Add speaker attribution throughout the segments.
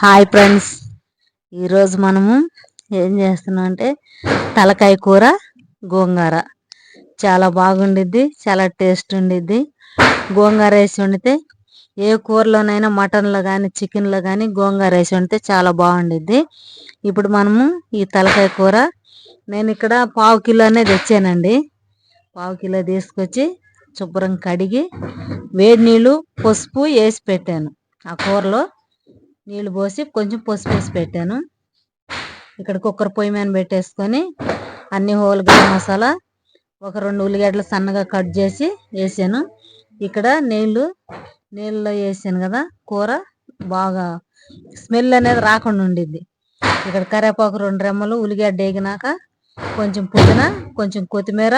Speaker 1: Hi friends. ఈరోజు మనము ఏం చేస్తున్నాం అంటే తలకాయ కూర గోంగూర. చాలా బాగుండిద్ది చాలా టేస్ట్ ఉండిద్ది. గోంగూర వేసి వండితే ఏ కూరలోనైనా మటన్లో కానీ చికెన్లో కానీ గోంగూర వేసి వండితే చాలా బాగుండిద్ది. ఇప్పుడు మనము ఈ తలకాయ కూర నేను ఇక్కడ పావు కిలోనే తెచ్చానండి. పావు కిలో తీసుకొచ్చి శుభ్రం కడిగి వేడి నీళ్ళు పసుపు వేసి పెట్టాను ఆ కూరలో. నీళ్ళు పోసి కొంచెం పసుపు వేసి పెట్టాను. ఇక్కడ కుక్కర్ పొయ్యి మీద పెట్టేసుకొని అన్ని హోల్ హోల్గరం మసాలా ఒక రెండు ఉల్లిగడ్డలు సన్నగా కట్ చేసి వేసాను. ఇక్కడ నీళ్ళు నీళ్ళలో వేసాను కదా కూర బాగా స్మెల్ అనేది రాకుండా ఉండిద్ది. ఇక్కడ కరివేపాకు రెండు రెమ్మలు ఉల్లిగడ్డ వేగినాక కొంచెం పుదీనా కొంచెం కొత్తిమీర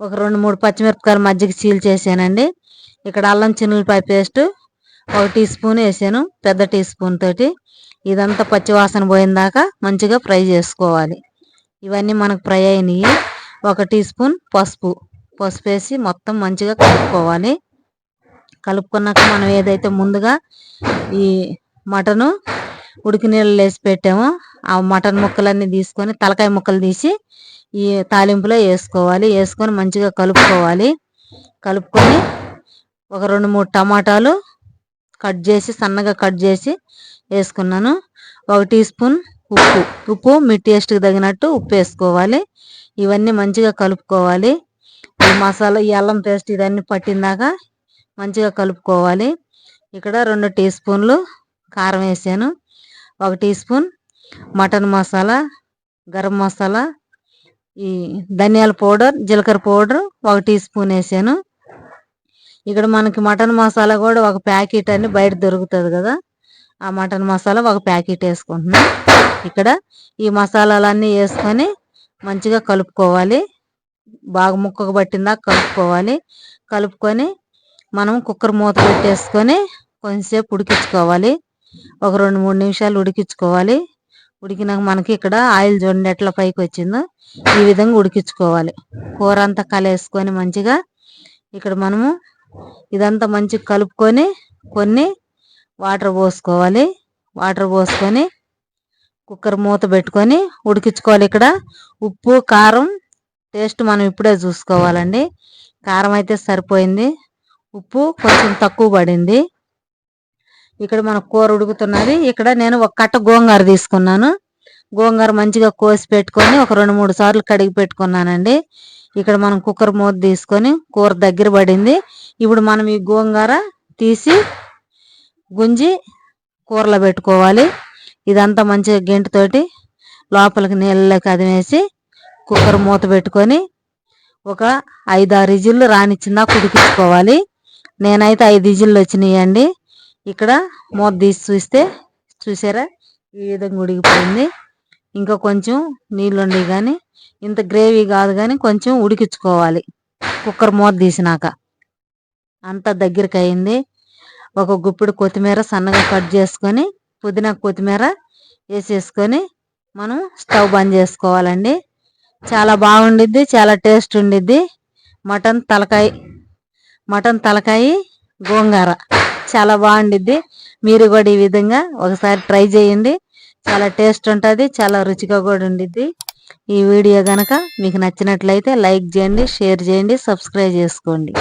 Speaker 1: ఒక రెండు మూడు పచ్చిమిరపకాయలు మజ్జిగ చీల్ చేసానండి ఇక్కడ అల్లం చిన్నులపాయ పేస్ట్ ఒక టీ స్పూన్ వేసాను పెద్ద టీ స్పూన్ తోటి. ఇదంతా పచ్చివాసన పోయిందాకా మంచిగా ఫ్రై చేసుకోవాలి. ఇవన్నీ మనకు ఫ్రై అయినాయి. ఒక టీ స్పూన్ పసుపు. పసుపు వేసి మొత్తం మంచిగా కలుపుకోవాలి. కలుపుకున్నాక మనం ఏదైతే ముందుగా ఈ మటను ఉడికి నీళ్ళు వేసి పెట్టామో ఆ మటన్ ముక్కలన్నీ తీసుకొని తలకాయ ముక్కలు తీసి ఈ తాలింపులో వేసుకోవాలి. వేసుకొని మంచిగా కలుపుకోవాలి. కలుపుకొని ఒక రెండు మూడు టమాటాలు కట్ చేసి సన్నగా కట్ చేసి వేసుకున్నాను. ఒక టీ స్పూన్ ఉప్పు. ఉప్పు మీ టేస్ట్కి తగినట్టు ఉప్పు వేసుకోవాలి. ఇవన్నీ మంచిగా కలుపుకోవాలి. ఈ మసాలా ఈ అల్లం పేస్ట్ ఇవన్నీ పట్టిందాక మంచిగా కలుపుకోవాలి. ఇక్కడ రెండు టీ స్పూన్లు కారం వేసాను. ఒక tea spoon mutton masala garam masala ఈ ధనియాల పౌడర్ జీలకర్ర పౌడర్ ఒక టీ స్పూన్ వేసాను. ఇక్కడ మనకి మటన్ మసాలా కూడా ఒక ప్యాకెట్ అని బయట దొరుకుతుంది కదా. ఆ మటన్ మసాలా ఒక ప్యాకెట్ వేసుకుంటున్నాం. ఇక్కడ ఈ మసాలాలన్నీ వేసుకొని మంచిగా కలుపుకోవాలి. బాగా ముక్కకు పట్టిందా కలుపుకోవాలి. కలుపుకొని మనం కుక్కర్ మూత పెట్టేసుకొని కొంచెంసేపు ఉడికించుకోవాలి. ఒక రెండు మూడు నిమిషాలు ఉడికించుకోవాలి. ఉడికినాక మనకి ఇక్కడ ఆయిల్ చూడండి ఎట్లా పైకి వచ్చిందో. ఈ విధంగా ఉడికించుకోవాలి. కూర అంతా కలేసుకొని మంచిగా ఇక్కడ మనము ఇదంతా మంచిగా కలుపుకొని కొన్ని వాటర్ పోసుకోవాలి. వాటర్ పోసుకొని కుక్కర్ మూత పెట్టుకొని ఉడికించుకోవాలి ఇక్కడ. ఉప్పు కారం టేస్ట్ మనం ఇప్పుడే చూసుకోవాలండి. కారం అయితే సరిపోయింది. ఉప్పు కొంచెం తక్కువ పడింది. ఇక్కడ మన కూర ఉడుకుతున్నది. ఇక్కడ నేను ఒక కట్ట గోంగూర తీసుకున్నాను. గోంగూర మంచిగా కోసి పెట్టుకొని ఒక రెండు మూడు సార్లు కడిగి పెట్టుకున్నానండి. ఇక్కడ మనం కుక్కర్ మూత తీసుకొని కూర దగ్గర పడింది. ఇప్పుడు మనం ఈ గోంగూర తీసి గుంజి కూరలో పెట్టుకోవాలి. ఇదంతా మంచిగా గెంటుతోటి లోపలికి నీళ్ళకి అదిమేసి కుక్కర్ మూత పెట్టుకొని ఒక ఐదు ఇజిల్లు రానిచ్చిందా కుడికించుకోవాలి. నేనైతే ఐదు ఇజిల్లు వచ్చినాయండి. ఇక్కడ మూత తీసి చూస్తే చూసారా? ఈ విధంగా ఉడికిపోయింది. ఇంకా కొంచెం నీళ్ళుండి కానీ ఇంత గ్రేవీ కాదు కానీ కొంచెం ఉడికించుకోవాలి. కుక్కర్ మూత తీసినాక. అంత దగ్గరికి అయింది. ఒక గుప్పిడి కొత్తిమీర సన్నగా కట్ చేసుకొని పుదీనా కొత్తిమీర వేసేసుకొని మనం స్టవ్ బంద్ చేసుకోవాలండి. చాలా బాగుండిద్ది చాలా టేస్ట్ ఉండిద్ది. మటన్ తలకాయ మటన్ తలకాయ గోంగూర. చాలా బాగుండిద్ది. మీరు కూడా ఈ విధంగా ఒకసారి ట్రై చేయండి. చాలా టేస్ట్ ఉంటుంది చాలా రుచిగా కూడా ఉండిద్ది. ఈ వీడియో కనుక మీకు నచ్చినట్లయితే లైక్ చేయండి షేర్ చేయండి సబ్స్క్రైబ్ చేసుకోండి.